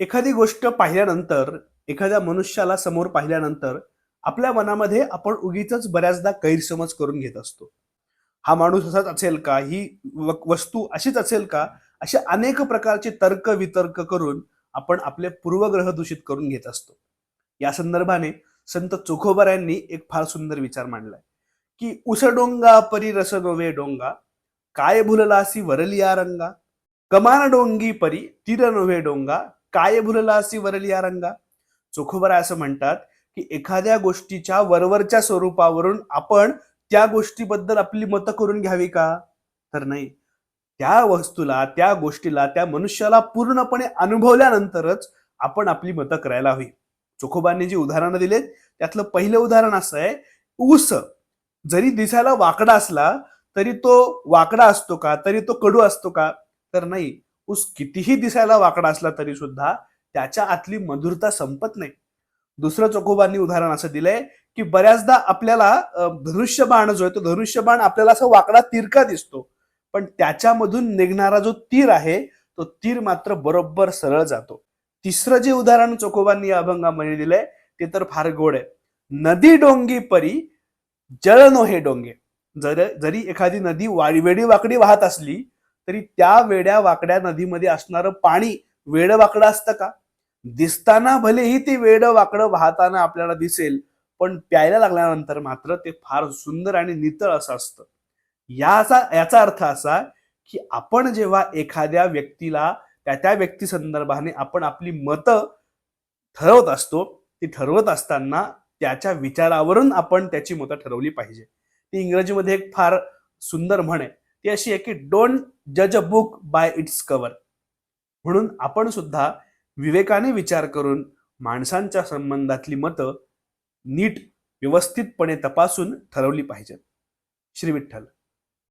एखादी गोष्ट पाहिल्यानंतर एखाद्या मनुष्याला समोर पाहिल्यानंतर आपल्या मनामध्ये आपण उगीच बऱ्याचदा गैरसमज करून घेत असतो. हा माणूस असाच असेल का? ही वस्तू अशीच असेल का? अशा अनेक प्रकारचे तर्क वितर्क करून आपण आपले पूर्वग्रह दूषित करून घेत असतो. या संदर्भाने संत चोखोबर यांनी एक फार सुंदर विचार मांडलाय की उसडोंगा परी रस नोवे डोंगा काय भुललासी वरलिया रंगा कमान डोंगी परी तीर नोवे डोंगा काय भुलला असी वरली या रंगा? चोखोबरा असं म्हणतात की एखाद्या गोष्टीच्या वरवरच्या स्वरूपावरून आपण त्या गोष्टीबद्दल आपली मतं करून घ्यावी का? तर नाही. त्या वस्तूला त्या गोष्टीला त्या मनुष्याला पूर्णपणे अनुभवल्यानंतरच आपण आपली मतं करायला हवी. चोखोबांनी जी उदाहरणं दिलेत त्यातलं पहिलं उदाहरण असं आहे ऊस जरी दिसायला वाकडा असला तरी तो वाकडा असतो का? तरी तो कडू असतो का? तर नाही. ऊस कितीही दिसायला वाकडा असला तरी सुद्धा त्याच्या आतली मधुरता संपत नाही. दुसरं चोखोबांनी उदाहरण असं दिलंय की बऱ्याचदा आपल्याला धनुष्यबाण जो आहे तो धनुष्यबाण आपल्याला असा वाकडा तिरका दिसतो. पण त्याच्यामधून निघणारा जो तीर आहे तो तीर मात्र बरोबर सरळ जातो. तिसरं जे उदाहरण चोखोबांनी या अभंगामध्ये दिलंय ते तर फार गोड आहे. नदी डोंगी परी जळ नो हे डोंगे. जर जरी एखादी नदी वाडीवेडी वाकडी वाहत असली तरी त्या वेड्या वाकड्या नदीमध्ये असणारं पाणी वेड वाकडं असतं का? दिसताना भलेही ते वेड वाकडं वाहताना आपल्याला दिसेल पण प्यायला लागल्यानंतर मात्र ते फार सुंदर आणि नितळ असं असतं. याचा याचा अर्थ असा की आपण जेव्हा एखाद्या व्यक्तीला त्या त्या व्यक्ती संदर्भाने आपण आपली मतं ठरवत असतो ती ठरवत असताना त्याच्या विचारावरून आपण त्याची मतं ठरवली पाहिजे. ती इंग्रजीमध्ये एक फार सुंदर म्हण आहे. ती अशी आहे की डोंट जज a book by its cover म्हणून आपण सुद्धा विवेकाने विचार करून माणसांच्या संबंधातली मतं नीट व्यवस्थितपणे तपासून ठरवली पाहिजेत. श्री विठ्ठल.